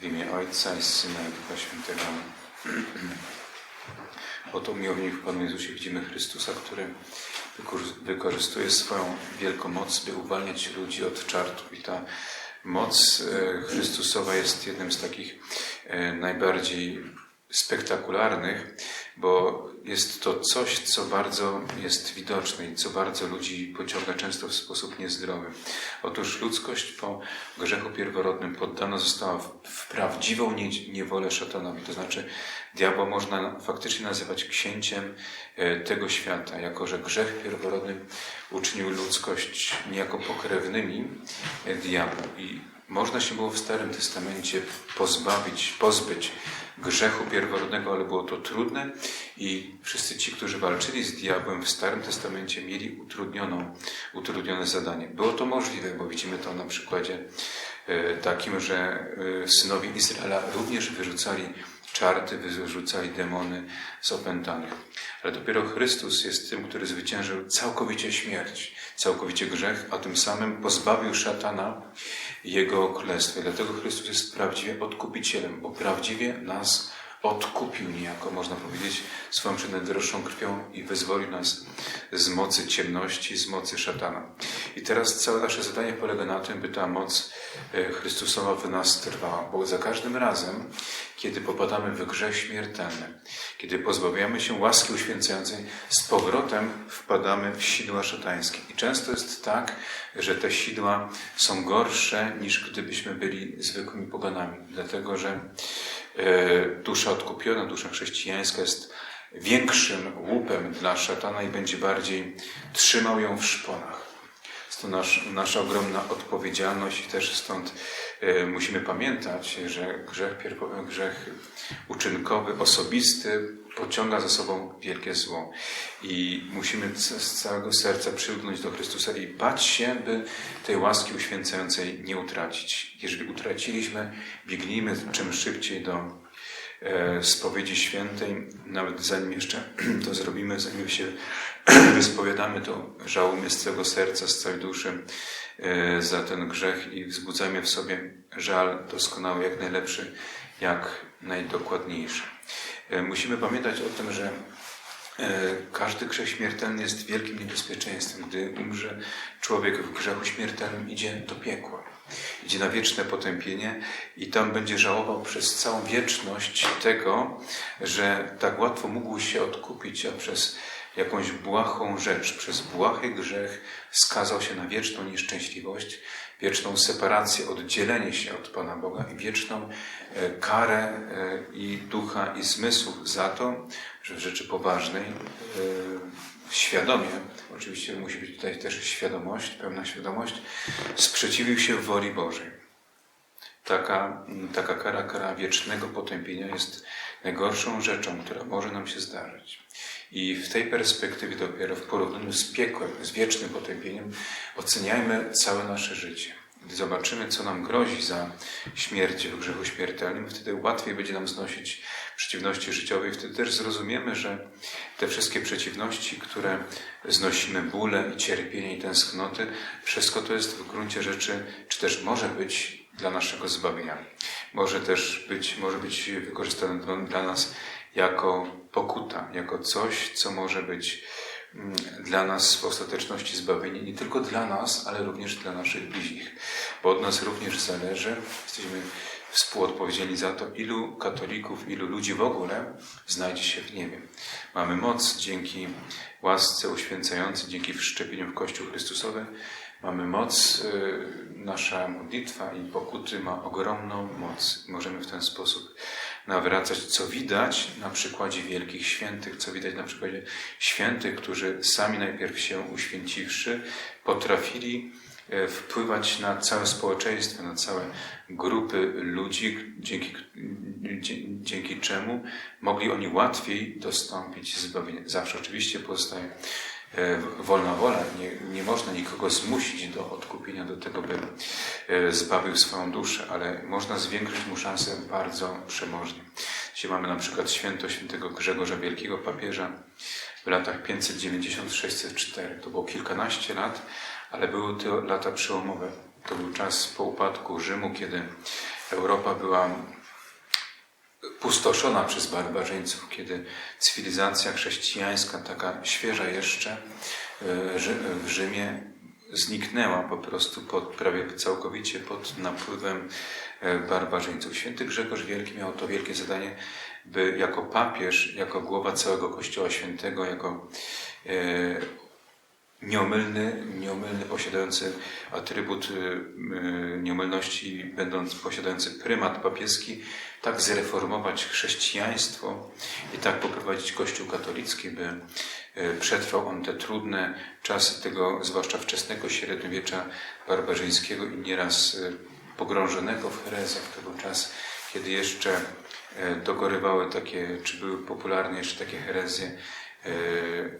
W imię Ojca i Syna i Ducha Świętego. Oto miłownik w Panu Jezusie widzimy Chrystusa, który wykorzystuje swoją wielką moc, by uwalniać ludzi od czartów. I ta moc e, Chrystusowa jest jednym z takich e, najbardziej spektakularnych, bo jest to coś, co bardzo jest widoczne i co bardzo ludzi pociąga często w sposób niezdrowy. Otóż ludzkość po grzechu pierworodnym poddana została w, prawdziwą nie, niewolę szatanowi. To znaczy, diabła można faktycznie nazywać księciem e, tego świata, jako że grzech pierworodny uczynił ludzkość niejako pokrewnymi e, diabła. I można się było w Starym Testamencie pozbawić, pozbyć grzechu pierworodnego, ale było to trudne i wszyscy ci, którzy walczyli z diabłem w Starym Testamencie mieli utrudnioną, utrudnione zadanie. Było to możliwe, bo widzimy to na przykładzie e, takim, że e, synowie Izraela również wyrzucali czarty, wyrzucali demony z opętanych. Ale dopiero Chrystus jest tym, który zwyciężył całkowicie śmierć, całkowicie grzech, a tym samym pozbawił szatana jego królestwa. I dlatego Chrystus jest prawdziwie odkupicielem, bo prawdziwie nas odkupił niejako, można powiedzieć, swoją przednajdroższą krwią i wyzwolił nas z mocy ciemności, z mocy szatana. I teraz całe nasze zadanie polega na tym, by ta moc e, Chrystusowa w nas trwała, bo za każdym razem, kiedy popadamy w grzech śmiertelny, kiedy pozbawiamy się łaski uświęcającej, z powrotem wpadamy w sidła szatańskie. I często jest tak, że te sidła są gorsze niż gdybyśmy byli zwykłymi poganami, dlatego że dusza odkupiona, dusza chrześcijańska jest większym łupem dla szatana i będzie bardziej trzymał ją w szponach. Jest to nasz, nasza ogromna odpowiedzialność i też stąd e, musimy pamiętać, że grzech, grzech uczynkowy, osobisty pociąga za sobą wielkie zło. I musimy z całego serca przylgnąć do Chrystusa i bać się, by tej łaski uświęcającej nie utracić. Jeżeli utraciliśmy, biegnijmy czym szybciej do e, spowiedzi świętej, nawet zanim jeszcze to zrobimy, zanim się wyspowiadamy, to żałujmy z całego serca, z całej duszy e, za ten grzech i wzbudzajmy w sobie żal doskonały, jak najlepszy, jak najdokładniejszy. E, Musimy pamiętać o tym, że e, każdy grzech śmiertelny jest wielkim niebezpieczeństwem. Gdy umrze człowiek w grzechu śmiertelnym, idzie do piekła. Idzie na wieczne potępienie i tam będzie żałował przez całą wieczność tego, że tak łatwo mógł się odkupić, a przez jakąś błahą rzecz, przez błahy grzech skazał się na wieczną nieszczęśliwość, wieczną separację, oddzielenie się od Pana Boga i wieczną e, karę e, i ducha i zmysłów za to, że w rzeczy poważnej, e, świadomie, oczywiście musi być tutaj też świadomość, pełna świadomość, sprzeciwił się woli Bożej. Taka, taka kara, kara wiecznego potępienia jest najgorszą rzeczą, która może nam się zdarzyć. I w tej perspektywie dopiero w porównaniu z piekłem, z wiecznym potępieniem, oceniajmy całe nasze życie. Gdy zobaczymy, co nam grozi za śmierć w grzechu śmiertelnym, wtedy łatwiej będzie nam znosić przeciwności życiowe i wtedy też zrozumiemy, że te wszystkie przeciwności, które znosimy, bóle i cierpienie i tęsknoty, wszystko to jest w gruncie rzeczy, czy też może być dla naszego zbawienia. Może też być, może być wykorzystane dla- nas jako pokuta, jako coś, co może być mm, dla nas w ostateczności zbawienie, nie tylko dla nas, ale również dla naszych bliźnich, bo od nas również zależy, jesteśmy współodpowiedzialni za to, ilu katolików, ilu ludzi w ogóle znajdzie się w niebie. Mamy moc dzięki łasce uświęcającej, dzięki wszczepieniu w Kościół Chrystusowy, mamy moc, y, nasza modlitwa i pokuty ma ogromną moc. Możemy w ten sposób nawracać, co widać na przykładzie wielkich świętych, co widać na przykładzie świętych, którzy sami najpierw się uświęciwszy, potrafili e, wpływać na całe społeczeństwo, na całe grupy ludzi, dzięki, dzięki czemu mogli oni łatwiej dostąpić zbawienia. Zawsze oczywiście pozostaje wolna wola. Nie, nie można nikogo zmusić do odkupienia, do tego, by e, zbawił swoją duszę, ale można zwiększyć mu szansę bardzo przemożnie. Dzisiaj mamy na przykład święto świętego Grzegorza Wielkiego, papieża w latach 590-604. To było kilkanaście lat, ale były to lata przełomowe. To był czas po upadku Rzymu, kiedy Europa była pustoszona przez barbarzyńców, kiedy cywilizacja chrześcijańska, taka świeża jeszcze, e, w Rzymie zniknęła po prostu pod, prawie całkowicie pod napływem e, barbarzyńców. Święty Grzegorz Wielki miał to wielkie zadanie, by jako papież, jako głowa całego Kościoła Świętego, jako e, nieomylny, nieomylny posiadający atrybut y, y, nieomylności, będąc posiadający prymat papieski, tak zreformować chrześcijaństwo i tak poprowadzić Kościół katolicki, by y, przetrwał on te trudne czasy tego, zwłaszcza wczesnego średniowiecza barbarzyńskiego i nieraz pogrążonego w herezjach. To był czas, kiedy jeszcze dogorywały takie, czy były popularne jeszcze takie herezje,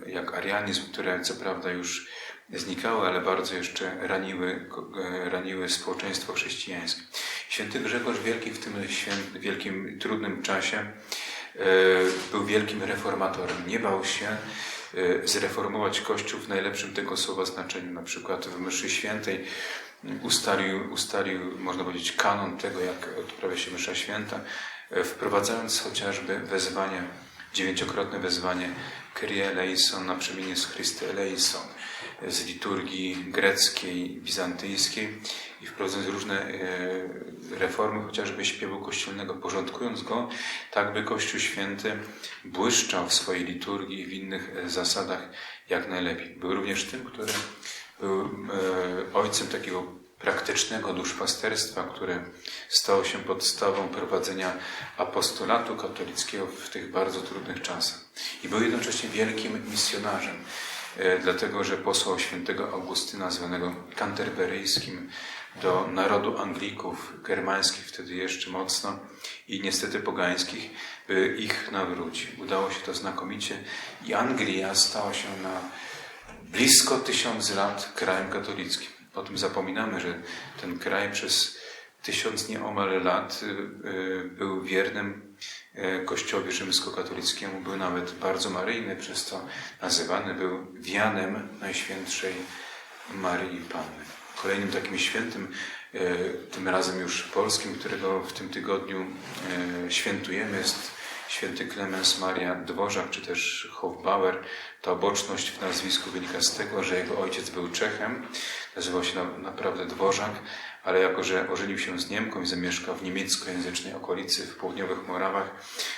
jak arianizm, które co prawda już znikały, ale bardzo jeszcze raniły, e, raniły społeczeństwo chrześcijańskie. Święty Grzegorz Wielki w tym wielkim, trudnym czasie e, był wielkim reformatorem. Nie bał się e, zreformować Kościół w najlepszym tego słowa znaczeniu. Na przykład w mszy świętej ustalił, ustalił można powiedzieć, kanon tego, jak odprawia się msza święta, e, wprowadzając chociażby wezwanie, dziewięciokrotne wezwanie Kyrie eleison na przemienie z Chryste eleison z liturgii greckiej, bizantyjskiej i wprowadzając różne e, reformy, chociażby śpiewu kościelnego, porządkując go, tak by Kościół Święty błyszczał w swojej liturgii i w innych e, zasadach jak najlepiej. Był również tym, który był e, ojcem takiego praktycznego duszpasterstwa, które stało się podstawą prowadzenia apostolatu katolickiego w tych bardzo trudnych czasach. I był jednocześnie wielkim misjonarzem, e, dlatego że posłał świętego Augustyna, zwanego kanterberyjskim, do narodu Anglików, germańskich wtedy jeszcze mocno i niestety pogańskich, by ich nawrócić. Udało się to znakomicie i Anglia stała się na blisko tysiąc lat krajem katolickim. O tym zapominamy, że ten kraj przez tysiąc nieomal lat y, y, był wiernym y, Kościołowi rzymskokatolickiemu, był nawet bardzo maryjny, przez co nazywany był wianem Najświętszej Maryi Panny. Kolejnym takim świętym, tym razem już polskim, którego w tym tygodniu świętujemy, jest święty Klemens Maria Dworzak, czy też Hofbauer. Ta oboczność w nazwisku wynika z tego, że jego ojciec był Czechem, nazywał się na, naprawdę Dworzak, ale jako, że ożenił się z Niemką i zamieszkał w niemieckojęzycznej okolicy w południowych Morawach,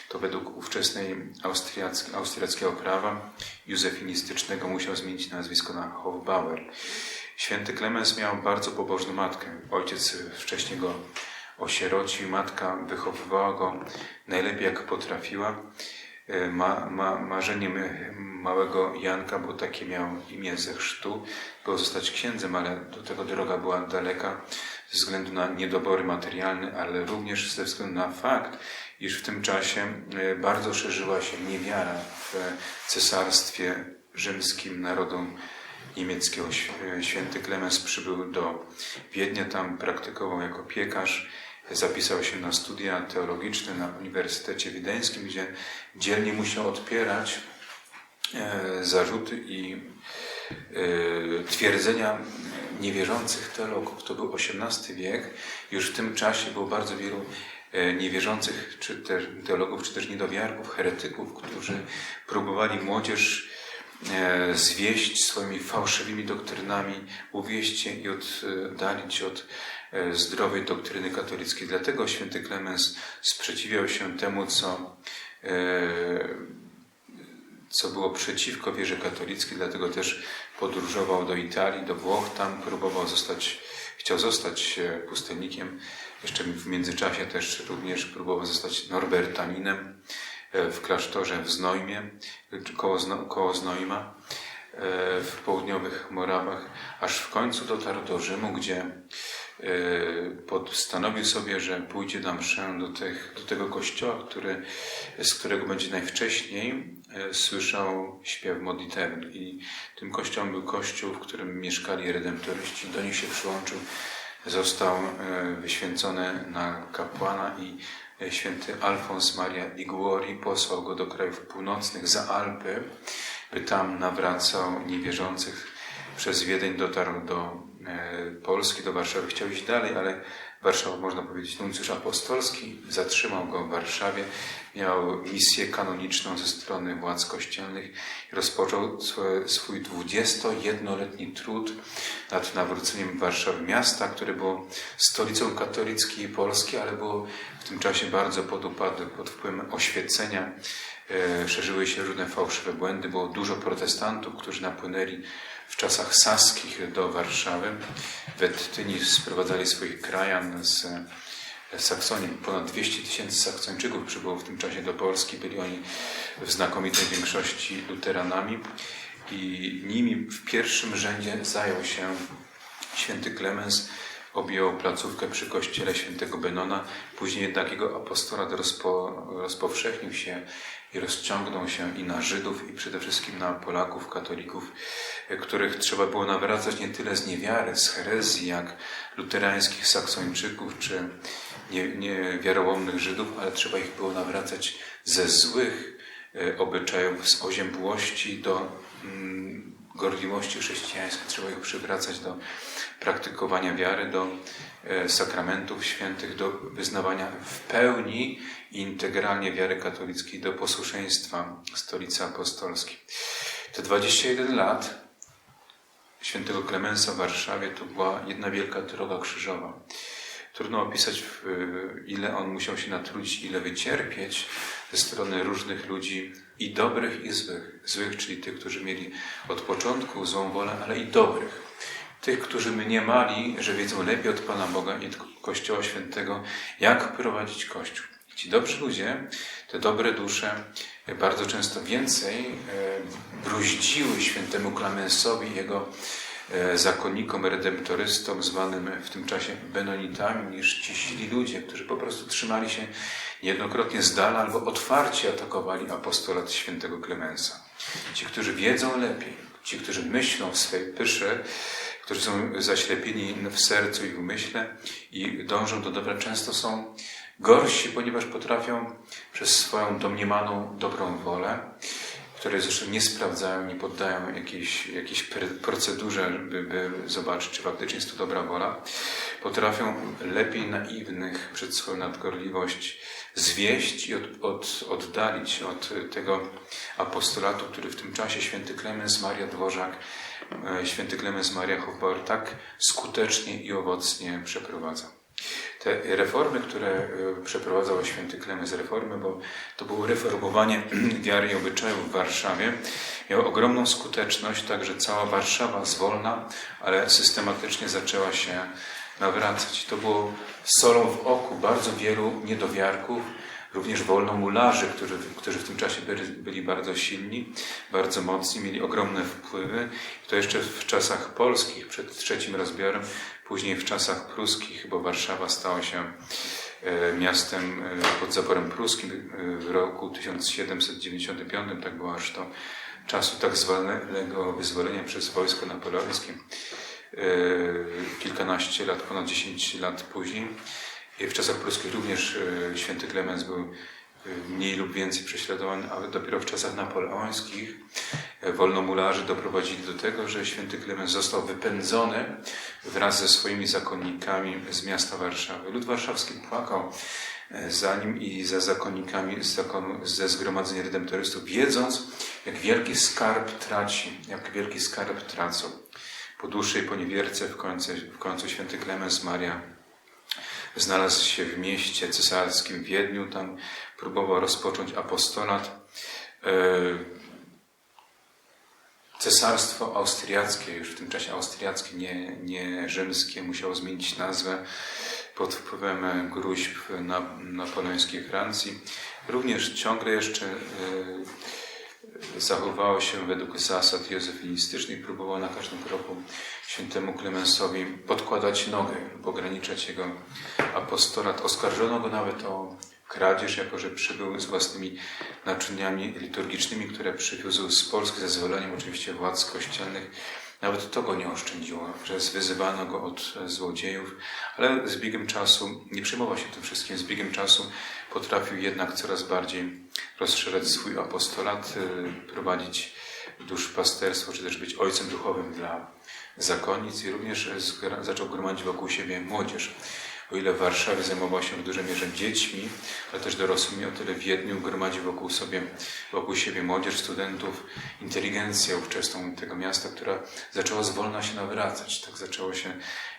to według ówczesnej austriacki, austriackiego prawa józefinistycznego musiał zmienić nazwisko na Hofbauer. Święty Klemens miał bardzo pobożną matkę. Ojciec wcześniej go osierocił, matka wychowywała go najlepiej jak potrafiła. Ma, ma, marzeniem małego Janka, bo takie miał imię ze chrztu, było zostać księdzem, ale do tego droga była daleka ze względu na niedobory materialne, ale również ze względu na fakt, iż w tym czasie e, bardzo szerzyła się niewiara w cesarstwie rzymskim narodom niemieckiego. Święty Klemens przybył do Wiednia, tam praktykował jako piekarz, zapisał się na studia teologiczne na Uniwersytecie Wiedeńskim, gdzie dzielnie musiał odpierać e, zarzuty i e, twierdzenia niewierzących teologów. To był XVIII wiek. Już w tym czasie było bardzo wielu e, niewierzących czy też teologów, czy też niedowiarków, heretyków, którzy próbowali młodzież zwieść swoimi fałszywymi doktrynami, uwieść i oddalić od zdrowej doktryny katolickiej. Dlatego święty Klemens sprzeciwiał się temu, co, e, co było przeciwko wierze katolickiej, dlatego też podróżował do Italii, do Włoch, tam próbował zostać, chciał zostać e, pustelnikiem. Jeszcze w międzyczasie też również próbował zostać norbertaninem e, w klasztorze w Znojmie, koło, Zno, koło Znojma e, w południowych Morawach, aż w końcu dotarł do Rzymu, gdzie e, postanowił sobie, że pójdzie na mszę do, tych, do tego kościoła, który, z którego będzie najwcześniej e, słyszał śpiew modlitewny. I tym kościołem był kościół, w którym mieszkali redemptoryści. Do nich się przyłączył, został e, wyświęcony na kapłana i święty Alfons Maria Liguori posłał go do krajów północnych za Alpy, by tam nawracał niewierzących. Przez Wiedeń dotarł do Polski, do Warszawy. Chciał iść dalej, ale Warszawa, można powiedzieć, nuncjusz apostolski, zatrzymał go w Warszawie, miał misję kanoniczną ze strony władz kościelnych i rozpoczął swój, swój 21-letni trud nad nawróceniem Warszawy, miasta, które było stolicą katolickiej Polski, ale było w tym czasie bardzo pod upadek, pod wpływem oświecenia. E, szerzyły się różne fałszywe błędy, było dużo protestantów, którzy napłynęli w czasach saskich do Warszawy. Wettyni sprowadzali swoich krajan z Saksonii. Ponad 200 tysięcy Saksończyków przybyło w tym czasie do Polski. Byli oni w znakomitej większości luteranami i nimi w pierwszym rzędzie zajął się święty Klemens. Objął placówkę przy kościele świętego Benona. Później jednak jego apostolat rozpo, rozpowszechnił się i rozciągnął się i na Żydów, i przede wszystkim na Polaków, katolików, których trzeba było nawracać nie tyle z niewiary, z herezji, jak luterańskich Saksończyków czy niewiarołomnych Żydów, ale trzeba ich było nawracać ze złych e, obyczajów, z oziębłości do mm, gorliwości chrześcijańskiej. Trzeba ich przywracać do praktykowania wiary, do e, sakramentów świętych, do wyznawania w pełni integralnie wiary katolickiej, do posłuszeństwa stolicy apostolskiej. Te 21 lat świętego Klemensa w Warszawie to była jedna wielka droga krzyżowa. Trudno opisać, ile on musiał się natrudzić, ile wycierpieć ze strony różnych ludzi, i dobrych, i złych. Złych, czyli tych, którzy mieli od początku złą wolę, ale i dobrych. Tych, którzy mniemali, że wiedzą lepiej od Pana Boga i Kościoła Świętego, jak prowadzić Kościół. Ci dobrzy ludzie, te dobre dusze, bardzo często więcej e, bruździły świętemu Klemensowi jego E, zakonnikom, redemptorystom, zwanym w tym czasie Benonitami, niż ci źli ludzie, którzy po prostu trzymali się niejednokrotnie z dala albo otwarcie atakowali apostolat świętego Klemensa. Ci, którzy wiedzą lepiej, ci, którzy myślą w swej pysze, którzy są zaślepieni w sercu i w myśle i dążą do dobra, często są gorsi, ponieważ potrafią przez swoją domniemaną dobrą wolę które zresztą nie sprawdzają, nie poddają jakiejś, jakiejś procedurze, by, by zobaczyć, czy faktycznie jest to dobra wola, potrafią lepiej naiwnych przed swoją nadgorliwość zwieść i od, od, oddalić od tego apostolatu, który w tym czasie święty Klemens Maria Dworzak, święty Klemens Maria Hofbauer tak skutecznie i owocnie przeprowadza. Te reformy, które e, przeprowadzał święty Klemens, reformy, bo to było reformowanie wiary i obyczajów w Warszawie, miało ogromną skuteczność, także cała Warszawa zwolna, ale systematycznie zaczęła się nawracać. To było solą w oku bardzo wielu niedowiarków, również wolnomularzy, którzy, którzy w tym czasie byli, byli, bardzo silni, bardzo mocni, mieli ogromne wpływy. I to jeszcze w czasach polskich, przed trzecim rozbiorem, później w czasach pruskich, bo Warszawa stała się e, miastem e, pod zaborem pruskim e, w roku 1795, tak było aż do czasu tak zwanego wyzwolenia przez wojsko napoleońskie. Kilkanaście lat, ponad 10 lat później. W czasach pruskich również e, święty Klemens był e, mniej lub więcej prześladowany, ale dopiero w czasach napoleońskich e, wolnomularzy doprowadzili do tego, że święty Klemens został wypędzony wraz ze swoimi zakonnikami z miasta Warszawy. Lud warszawski płakał za nim i za zakonnikami z zakonu, ze zgromadzenia redemptorystów, wiedząc, jak wielki skarb traci, jak wielki skarb tracą. Po dłuższej poniewierce w końcu, w końcu święty Klemens Maria Znalazł się w mieście cesarskim Wiedniu, tam próbował rozpocząć apostolat. E, cesarstwo austriackie, już w tym czasie austriackie, nie, nie rzymskie, musiało zmienić nazwę pod wpływem gruźb na, napoleońskiej Francji. Również ciągle jeszcze e, zachowywało się według zasad józefinistycznych, próbował na każdym kroku świętemu Klemensowi podkładać nogę ograniczać jego apostolat. Oskarżono go nawet o kradzież, jako że przybył z własnymi naczyniami liturgicznymi, które przywiózł z Polski ze zwoleniem oczywiście władz kościelnych. Nawet to go nie oszczędziło, że zwyzywano go od złodziejów, ale z biegiem czasu, nie przejmował się tym wszystkim, z biegiem czasu potrafił jednak coraz bardziej rozszerzać swój apostolat, y, prowadzić duszpasterstwo, czy też być ojcem duchowym dla zakonnic i również zaczął gromadzić wokół siebie młodzież. O ile w Warszawie zajmował się w dużej mierze dziećmi, ale też dorosłymi, o tyle w Wiedniu gromadził wokół, sobie, wokół siebie młodzież, studentów, inteligencję ówczesną tego miasta, która zaczęła zwolna się nawracać. Tak zaczęło się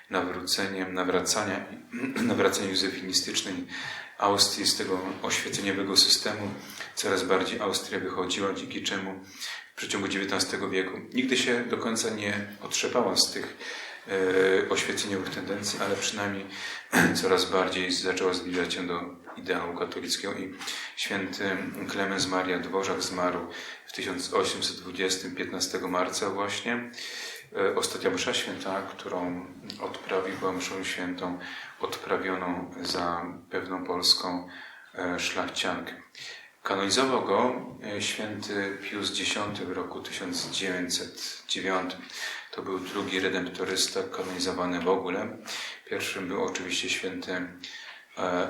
nawróceniem, nawracania, nawracanie józefinistycznej Austrii z tego oświeceniowego systemu. Coraz bardziej Austria wychodziła, dzięki czemu w przeciągu XIX wieku nigdy się do końca nie otrzepała z tych oświeceniowych tendencji, ale przynajmniej coraz bardziej zaczęła zbliżać się do ideału katolickiego i święty Klemens Maria Dworzak zmarł w 1820, 15 marca właśnie. E, Ostatnia msza święta, którą odprawił, była mszą świętą odprawioną za pewną polską e, szlachciankę. Kanonizował go e, święty Pius X w roku 1909. To był drugi redemptorysta kanonizowany w ogóle. Pierwszym był oczywiście święty e,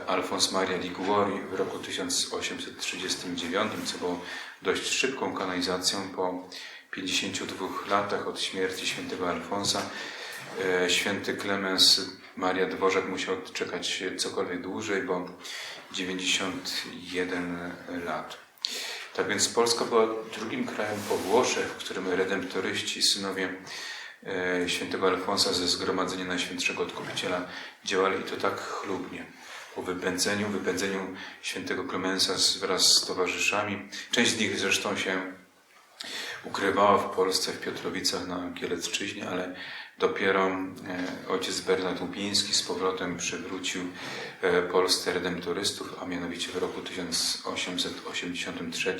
Alfons Maria Liguori w roku 1839, co było dość szybką kanonizacją po 52 latach od śmierci świętego Alfonsa. E, Święty Klemens Maria Dworzak musiał czekać cokolwiek dłużej, bo 91 lat. Tak więc Polska była drugim krajem po Włoszech, w którym redemptoryści, synowie świętego Alfonsa ze Zgromadzenia Najświętszego Odkupiciela działali i to tak chlubnie. Po wypędzeniu, wypędzeniu świętego Klemensa wraz z towarzyszami. Część z nich zresztą się ukrywała w Polsce, w Piotrowicach na Kielecczyźnie, ale dopiero e, ojciec Bernard Łupiński z powrotem przywrócił e, Polsce redemptorystów, a mianowicie w roku 1883,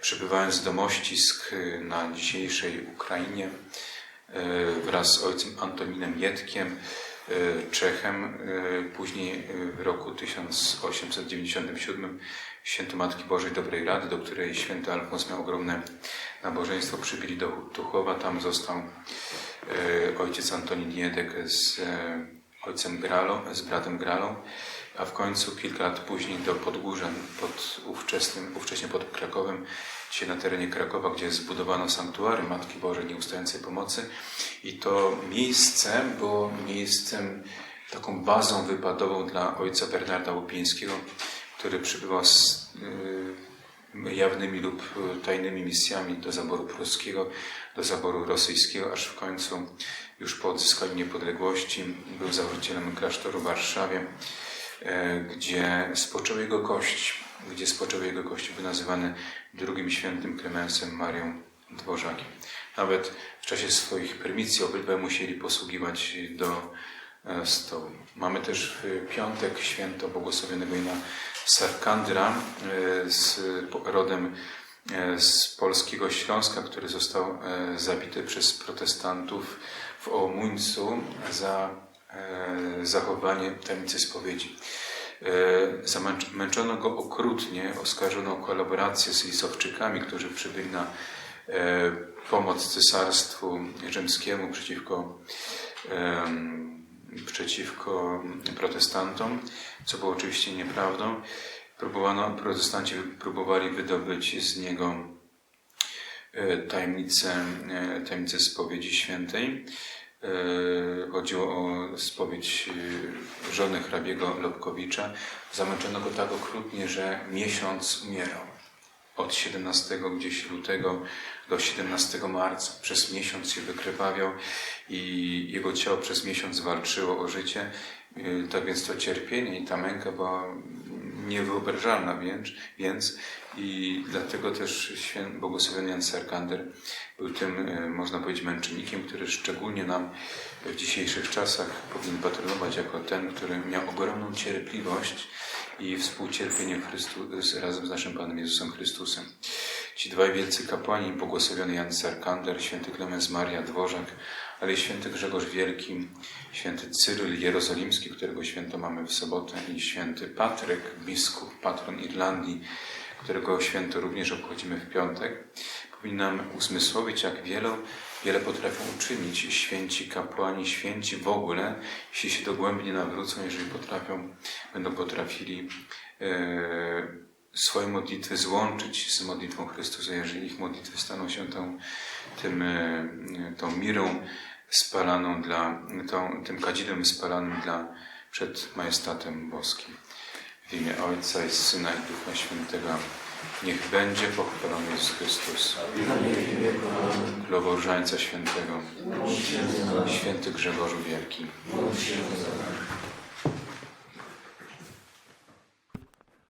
przybywając do Mościsk e, na dzisiejszej Ukrainie e, wraz z ojcem Antoninem Jedkiem, e, Czechem, e, później e, w roku 1897 Święto Matki Bożej Dobrej Rady, do której święty Alfons miał ogromne nabożeństwo, przybyli do Tuchowa. Tam został e, ojciec Antonin Jedek z e, ojcem Gralą, z bratem Gralą, a w końcu kilka lat później do Podgórza, pod ówczesnym, ówcześnie pod Krakowem, dzisiaj na terenie Krakowa, gdzie zbudowano sanktuarium Matki Bożej Nieustającej Pomocy. I to miejsce było miejscem, taką bazą wypadową dla ojca Bernarda Łupińskiego, który przybywał z y, jawnymi lub y, tajnymi misjami do zaboru pruskiego, do zaboru rosyjskiego, aż w końcu już po odzyskaniu niepodległości był założycielem klasztoru w Warszawie, e, gdzie spoczął jego kość, gdzie spoczął jego kość, był nazywany drugim świętym Klemensem Marią Dworzakiem. Nawet w czasie swoich prymicji obydwaj musieli posługiwać do e, stołu. Mamy też w piątek święto błogosławionego Jana Sarkandra e, z rodem e, z polskiego Śląska, który został zabity przez protestantów w Omuńcu za zachowanie tajemnicy spowiedzi. E, Zamęczono go okrutnie, oskarżono o kolaborację z Lisowczykami, którzy przybyli na e, pomoc cesarstwu rzymskiemu przeciwko przeciwko protestantom, co było oczywiście nieprawdą. Próbowano, protestanci próbowali wydobyć z niego e, tajemnicę, tajemnicę spowiedzi świętej. E, Chodziło o spowiedź e, żony hrabiego Lobkowicza. Zamęczono go tak okrutnie, że miesiąc umierał. Od 17 gdzieś lutego do 17 marca. Przez miesiąc się wykrwawiał i jego ciało przez miesiąc walczyło o życie. E, Tak więc to cierpienie i ta męka była niewyobrażalna więc, więc i dlatego też błogosławiony Jan Sarkander był tym, e, można powiedzieć, męczennikiem, który szczególnie nam w dzisiejszych czasach powinien patronować jako ten, który miał ogromną cierpliwość i współcierpienie w Chrystu, z- razem z naszym Panem Jezusem Chrystusem. Ci dwaj wielcy kapłani, błogosławiony Jan Sarkander, święty Klemens Maria Dworzak, ale i święty Grzegorz Wielki, święty Cyryl Jerozolimski, którego święto mamy w sobotę, i święty Patryk, biskup, patron Irlandii, którego święto również obchodzimy w piątek, powinien nam uzmysłowić, jak wiele, wiele potrafią uczynić święci kapłani, święci w ogóle, jeśli się dogłębnie nawrócą, jeżeli potrafią, będą potrafili e, swoje modlitwy złączyć z modlitwą Chrystusa, jeżeli ich modlitwy staną się tą, tym, e, tą mirą spalaną dla, tą, tym kadzidłem spalanym dla przed majestatem boskim. W imię Ojca i Syna i Ducha Świętego niech będzie pochwalony Jezus Chrystus. Królowo Różańca Świętego, Święty Grzegorzu Wielki,